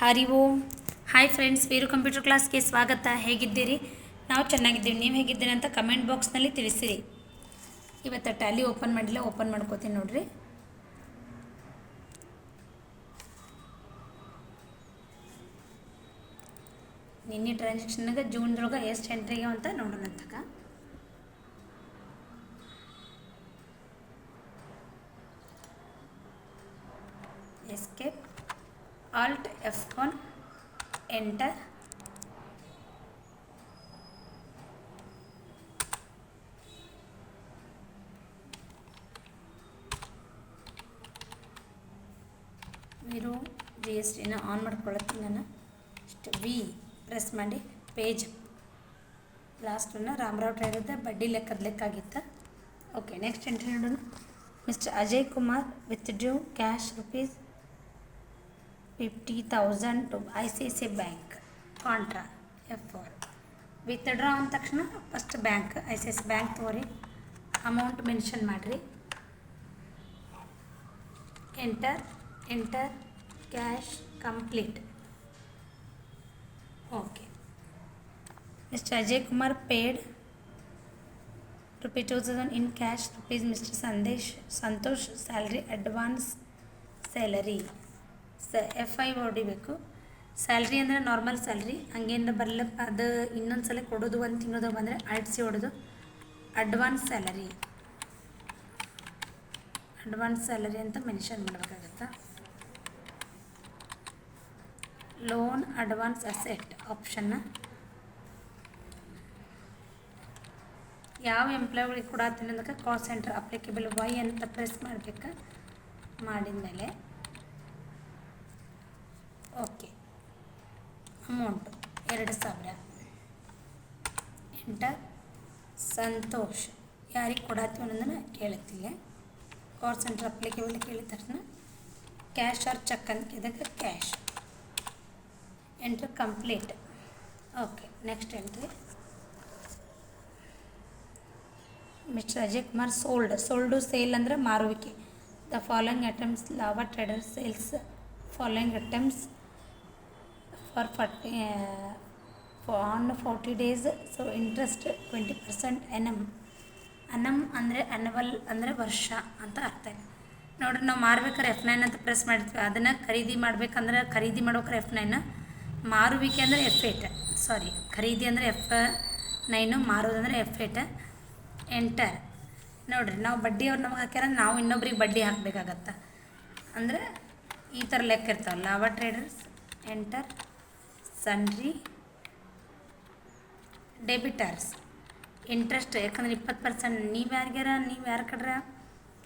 Hari Om. Hi friends Veeru computer ಕ್ಲಾಸ್ಗೆ ಸ್ವಾಗತ. ಹೇಗಿದ್ದೀರಿ? ನಾವು ಚೆನ್ನಾಗಿದ್ದೀವಿ. ನೀವು ಹೇಗಿದ್ದೀರಿ ಅಂತ ಕಮೆಂಟ್ ಬಾಕ್ಸ್ನಲ್ಲಿ ತಿಳಿಸಿರಿ. ಇವತ್ತು ಟ್ಯಾಲಿ ಓಪನ್ ಮಾಡಿಲ್ಲ ಓಪನ್ ಮಾಡ್ಕೋತೀನಿ ನೋಡಿರಿ. ನಿನ್ನೆ ಟ್ರಾನ್ಸಾಕ್ಷನ್ನಾಗ ಜೂನ್ದೊಳಗೆ ಎಷ್ಟು ಎಂಟ್ರಿಗೆ ಅಂತ ನೋಡೋಣ ಅಂತಕ alt f1 ಎಂಟರ್ ನೀರು ಜಿ ಎಸ್ ಟಿನ ಆನ್ ಮಾಡ್ಕೊಳತ್ತೀನಿ ನಾನು. ಇಷ್ಟು ವಿ ಪ್ರೆಸ್ ಮಾಡಿ ಪೇಜ್ ಲಾಸ್ಟನ್ನು ರಾಮರಾವ್ ಟ್ರೈರದ ಬಡ್ಡಿ ಲೆಕ್ಕದ ಲೆಕ್ಕ ಆಗಿತ್ತು. ಓಕೆ ನೆಕ್ಸ್ಟ್ ಎಂಟ್ರಿ ನೋಡೋಣ. Mister Ajay Kumar withdrew cash rupees fifty thousand to I C I C bank contra F four withdraw ಅಂದ ತಕ್ಷಣ first bank I C I C bank ತಗೋರಿ. ಅಮೌಂಟ್ ಮೆನ್ಷನ್ ಮಾಡಿರಿ. Enter enter cash complete okay mister Ajay Kumar paid rupee two thousand in cash rupees mister Sandesh Santosh salary advance salary ಸ F I ಹೊಡಿಬೇಕು salary ಅಂದರೆ normal salary ಹಂಗೇನು ಬರಲಪ್ಪ ಅದು ಇನ್ನೊಂದು ಸಲ ಕೊಡೋದು ಒಂದು ತಿಂಗಳದಾಗ ಬಂದರೆ ಅಡ್ಸಿ ಹೊಡೋದು. ಅಡ್ವಾನ್ಸ್ ಸ್ಯಾಲರಿ ಅಡ್ವಾನ್ಸ್ ಸ್ಯಾಲರಿ ಅಂತ ಮೆನ್ಷನ್ ಮಾಡಬೇಕಾಗತ್ತಾ. ಲೋನ್ ಅಡ್ವಾನ್ಸ್ ಅಸೆಟ್ ಆಪ್ಷನ್ನ ಯಾವ ಎಂಪ್ಲಾಯ್ಗಳಿಗೆ ಕೊಡತ್ತೀನಿ ಅಂದಕ್ಕೆ ಕಾಲ್ ಸೆಂಟರ್ ಅಪ್ಲಿಕೇಬಲ್ ವೈ ಅಂತ ಪ್ರೆಸ್ ಮಾಡಬೇಕಾ ಮಾಡಿದ ಮೇಲೆ ಓಕೆ ಅಮೌಂಟು ಎರಡು ಸಾವಿರ. ಎಂಟ, ಸಂತೋಷ್. ಯಾರಿಗೆ ಕೊಡತ್ತೀವಿ ಅನ್ನೋದನ್ನು ಕೇಳುತ್ತಿಲ್ಲ ಕಾಲ್ ಸೆಂಟರ್ ಅಪ್ಲಿಕೇಬಲ್ ಕೇಳಿದ ತಕ್ಷಣ ಕ್ಯಾಶ್ ಆರ್ ಚೆಕ್ ಅಂತ ಇದಕ್ಕೆ cash enter complete okay next entry mister Ajay Kumar sold sold sale ಅಂದರೆ ಮಾರುವಿಕೆ. The following items Lava trader sales following items for forty on forty days so interest twenty percent annum annum ಅಂದರೆ annual ಅಂದರೆ ವರ್ಷ ಅಂತ ಅರ್ಥ ಇದೆ. ನೋಡ್ರಿ, ನಾವು ಮಾರ್ಬೇಕಾದ್ರೆ ಎಫ್ ನೈನ್ ಅಂತ ಪ್ರೆಸ್ ಮಾಡಿರ್ತೀವಿ ಅದನ್ನು ಖರೀದಿ ಮಾಡ್ಬೇಕಂದ್ರೆ ಖರೀದಿ ಮಾಡ್ಬೇಕಾರೆ ಎಫ್ ನೈನ್ ಮಾರುವಿಕೆ ಅಂದರೆ ಎಫ್ ಏಟ್ ಸಾರಿ ಖರೀದಿ ಅಂದರೆ ಎಫ್ ನೈನು ಮಾರೋದಂದರೆ ಎಫ್ ಏಟ್ ಎಂಟರ್ ನೋಡಿರಿ, ನಾವು ಬಡ್ಡಿ ಅವ್ರು ನಮಗೆ ಹಾಕ್ಯಾರ, ನಾವು ಇನ್ನೊಬ್ರಿಗೆ ಬಡ್ಡಿ ಹಾಕಬೇಕಾಗತ್ತೆ. ಅಂದರೆ ಈ ಥರ ಲೆಕ್ಕ ಇರ್ತಾವಲ್ಲ ಲಾವಾ ಟ್ರೇಡರ್ಸ್ ಎಂಟರ್ ಸನ್ರಿ. ಡೆಬಿಟರ್ಸ್ ಇಂಟ್ರೆಸ್ಟ್ ಯಾಕಂದ್ರೆ ಇಪ್ಪತ್ತು ಪರ್ಸೆಂಟ್, ನೀವು ಯಾರಿಗಾರ ನೀವು ಯಾರ ಕಡ್ರ?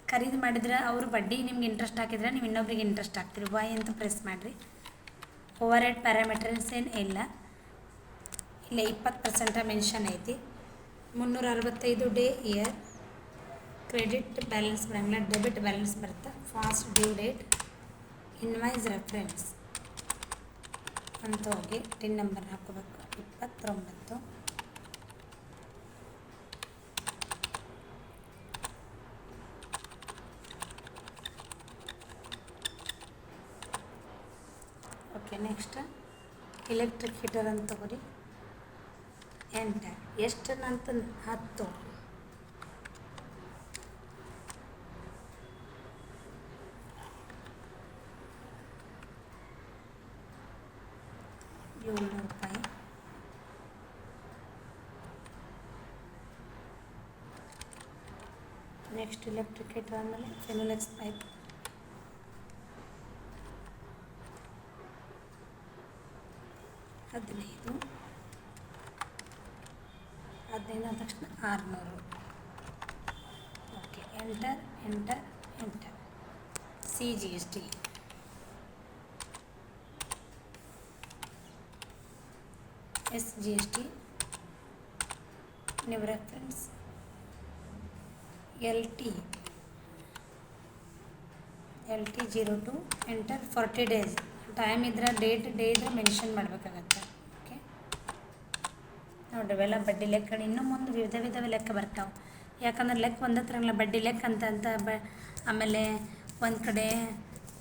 ಖರೀದಿ ಮಾಡಿದ್ರೆ ಅವರು ಬಡ್ಡಿ ನಿಮ್ಗೆ ಇಂಟ್ರೆಸ್ಟ್ ಹಾಕಿದ್ರೆ, ನೀವು ಇನ್ನೊಬ್ರಿಗೆ ಇಂಟ್ರೆಸ್ಟ್ ಹಾಕ್ತೀರಿ. ವೈ ಅಂತ ಪ್ರೆಸ್ ಮಾಡಿರಿ. ಓವರ್ ಹೆಡ್ ಪ್ಯಾರಾಮೀಟರ್ಸ್ ಏನು ಇಲ್ಲ. ಇಲ್ಲ ಇಪ್ಪತ್ತು ಪರ್ಸೆಂಟ ಮೆನ್ಷನ್ ಐತಿ. ಮುನ್ನೂರ ಅರವತ್ತೈದು ಡೇ ಇಯರ್ ಕ್ರೆಡಿಟ್ ಬ್ಯಾಲೆನ್ಸ್ ಬರಂಗಿಲ್ಲ ಡೆಬಿಟ್ ಬ್ಯಾಲೆನ್ಸ್ ಬರುತ್ತೆ. Fast due date invoice reference ಅಂತ ಹೋಗಿ ಟಿನ್ ನಂಬರ್ ಹಾಕೋಬೇಕು. ಇಪ್ಪತ್ತೊಂಬತ್ತು. ಓಕೆ ನೆಕ್ಸ್ಟ್ ಎಲೆಕ್ಟ್ರಿಕ್ ಹೀಟರ್ ಅಂತ ತಗೋರಿ. ಎಂಟರ್ ಎಷ್ಟು ಅಂತ ಹತ್ತು. ನೆಕ್ಸ್ಟ್ ಎಲೆಕ್ಟ್ರಿಕ್ ಹೀಟರ್ ಆದಮೇಲೆ ಫೆನೋಲೆಕ್ಸ್ ಪೈಪ್. ಹದಿನೈದು. ಹದಿನೈದು ಆದ ತಕ್ಷಣ ಆರುನೂರು. Okay, enter enter enter. C G S T S G S T ನೀವು reference L T. L T zero two enter forty days. Time ಇದ್ರೆ ಡೇಟ್, ಡೇ ಇದ್ರೆ ಮೆನ್ಷನ್ ಮಾಡಬೇಕಾಗತ್ತೆ. ಓಕೆ? ನೋಡ್ರಿ ಬಡ್ಡಿ ಲೆಕ್ಕ. ಇನ್ನೂ ಮುಂದೆ ವಿವಿಧ ವಿಧ ಲೆಕ್ಕ ಬರ್ತಾವೆ. ಯಾಕಂದ್ರೆ ಲೆಕ್ಕ ಒಂದೇ ಬಡ್ಡಿ ಲೆಕ್ಕ ಅಂತ ಅಂತ ಬ, ಆಮೇಲೆ ಒಂದು ಕಡೆ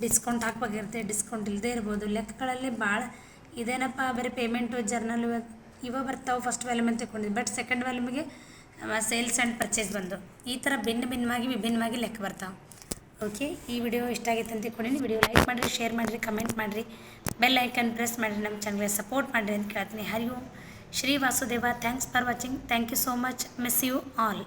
ಡಿಸ್ಕೌಂಟ್ ಹಾಕ್ಬೇಕಾಗಿರುತ್ತೆ ಡಿಸ್ಕೌಂಟ್ ಇಲ್ಲದೇ ಇರ್ಬೋದು. ಲೆಕ್ಕಗಳಲ್ಲಿ ಭಾಳ ಇದೇನಪ್ಪ, ಬರೀ ಪೇಮೆಂಟು ಜರ್ನಲ್ ಇವ ಬರ್ತಾವೆ ಫಸ್ಟ್ ವ್ಯಾಲ್ಯೂಮ್ ಅಂತ ತಿಳ್ಕೊಂಡಿದ್ದು. ಬಟ್ ಸೆಕೆಂಡ್ ವ್ಯಾಲ್ಯೂಮಿಗೆ ಸೇಲ್ಸ್ ಆ್ಯಂಡ್ ಪರ್ಚೇಸ್ ಬಂದು. ಈ ಥರ ಭಿನ್ನ ಭಿನ್ನವಾಗಿ ವಿಭಿನ್ನವಾಗಿ ಲೆಕ್ಕ ಬರ್ತಾವೆ. ಓಕೆ? ಈ ವಿಡಿಯೋ ಇಷ್ಟ ಆಗೈತೆ ಅಂತ ತಿಳ್ಕೊಂಡಿನಿ. ವಿಡಿಯೋ ಲೈಕ್ ಮಾಡಿರಿ, ಶೇರ್ ಮಾಡಿರಿ, ಕಮೆಂಟ್ ಮಾಡಿರಿ. ಬೆಲ್ ಐಕನ್ ಪ್ರೆಸ್ ಮಾಡಿರಿ, ನಮ್ಮ ಚಾನಲ್ಗೆ ಸಪೋರ್ಟ್ ಮಾಡಿರಿ ಅಂತ ಕೇಳ್ತೀನಿ. Hari Om Shri Vasudeva. Thanks for watching. Thank you so much. Miss you all.